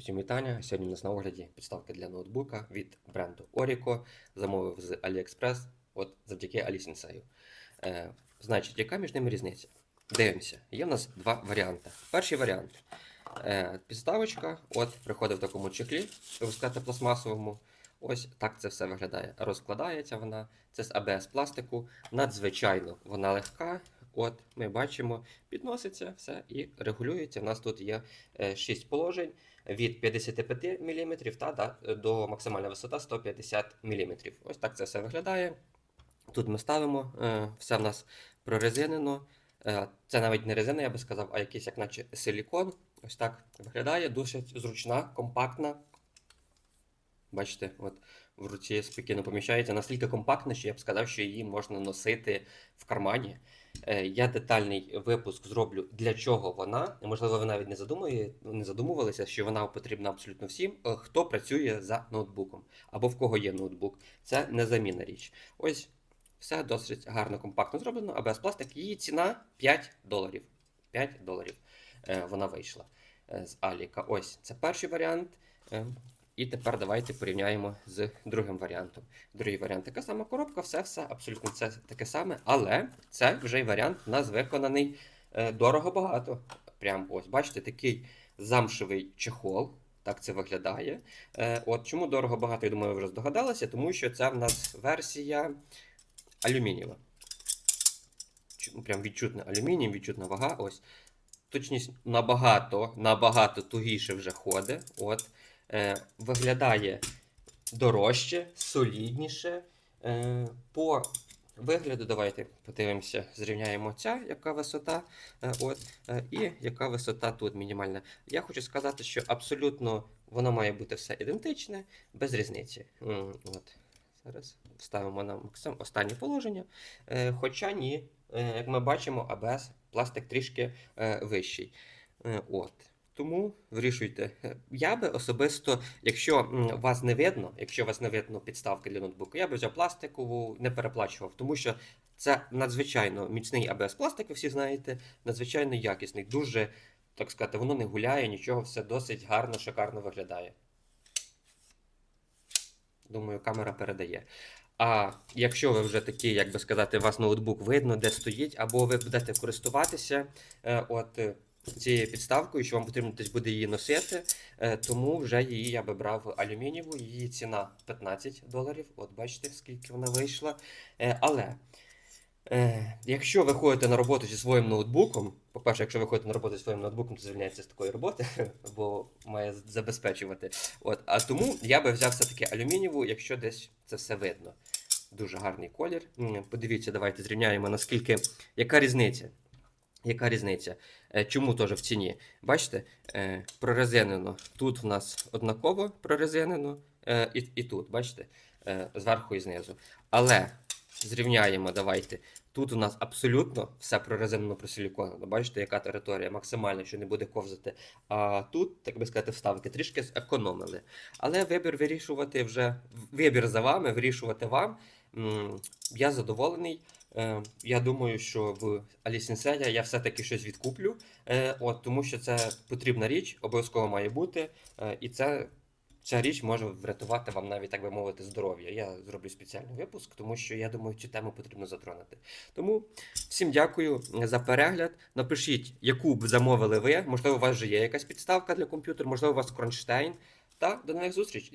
Усім вітання. Сьогодні у нас на огляді підставки для ноутбука від бренду Orico. Замовив з AliExpress, от завдяки Алісінсею. Е, значить, яка між ними різниця? Дивимося. Є в нас два варіанти. Перший варіант. Е, підставочка, от приходить в такому чехлі, ви сказати, пластмасовому. Ось так це все виглядає. Розкладається вона. Це з АБС пластику. Надзвичайно вона легка. От ми бачимо, підноситься все і регулюється. У нас тут є 6 положень від 55 мм та до максимальна висота 150 мм. Ось так це все виглядає. Тут ми ставимо, е, все в нас прорезинено. Е, Це навіть не резина, я би сказав, а якийсь, як наче силікон. Ось так виглядає, досить зручна, компактна. Бачите, от в руці спокійно поміщається. Настільки компактна, що я б сказав, що її можна носити в кармані. Е, Я детальний випуск зроблю, для чого вона. Можливо, ви навіть не задумує, не задумувалися, що вона потрібна абсолютно всім, е, хто працює за ноутбуком або в кого є ноутбук. Це незамінна річ. Ось все досить гарно, компактно зроблено, а без пластик. Її ціна 5 доларів. 5 доларів е, вона вийшла з Аліка. Ось це перший варіант. І тепер давайте порівняємо з другим варіантом. Другий варіант така сама коробка, все, все абсолютно це таке саме, але це вже й варіант у нас виконаний е, дорого-багато. Прям ось, бачите, такий замшевий чехол. Так це виглядає. Е, от чому дорого багато, я думаю, ви вже здогадалися, тому що це в нас версія алюмінієва. Ну, Прям відчутна алюміній, відчутна вага. Ось. Точність набагато, набагато тугіше вже ходить. Е, виглядає дорожче, солідніше. Е, по вигляду, давайте подивимося, зрівняємо ця, яка висота, е, от, е, і яка висота тут мінімальна. Я хочу сказати, що абсолютно воно має бути все ідентичне, без різниці. От. Зараз ставимо на максимум останнє положення. Е, хоча ні, як ми бачимо, АБС пластик трішки вищий. От. Тому вирішуйте. Я би особисто, якщо вас не видно, якщо вас не видно підставки для ноутбуку, я би взяв пластикову, не переплачував, тому що це надзвичайно міцний АБС пластик, ви всі знаєте, надзвичайно якісний. Дуже, так сказати, воно не гуляє, нічого, все досить гарно, шикарно виглядає. Думаю, камера передає. А якщо ви вже такий, як би сказати, у вас ноутбук видно, де стоїть, або ви будете користуватися е, от, цією підставкою, що вам потрібно десь буде її носити, е, тому вже її я би брав алюмінієву, її ціна 15 доларів. От бачите, скільки вона вийшла. Е, але е, якщо ви ходите на роботу зі своїм ноутбуком, по-перше, якщо ви ходите на роботу зі своїм ноутбуком, то звільняється з такої роботи, бо має забезпечувати. От, а тому я би взяв все-таки алюмінієву, якщо десь це все видно. Дуже гарний колір. Подивіться, давайте зрівняємо, наскільки. Яка різниця? Яка різниця? Е, Чому теж в ціні? Бачите, е, прорезинено. Тут в нас однаково прорезинено, е, і, і тут, бачите, зверху і знизу. Але зрівняємо, давайте. Тут у нас абсолютно все прорезинено просиліконовано. Бачите, яка територія максимальна, що не буде ковзати. А тут, так би сказати, вставки трішки зекономили. Але вибір вирішувати вже вибір за вами, вирішувати вам. Я задоволений. Е, Я думаю, що в Алісінсея я все-таки щось відкуплю, е, от, тому що це потрібна річ, обов'язково має бути. е, І це, ця річ може врятувати вам навіть, так би мовити, здоров'я. Я зроблю спеціальний випуск, тому що я думаю, цю тему потрібно затронути. Тому всім дякую за перегляд. Напишіть, яку б замовили ви. Можливо, у вас вже є якась підставка для комп'ютера, можливо, у вас кронштейн. Та до нових зустрічей.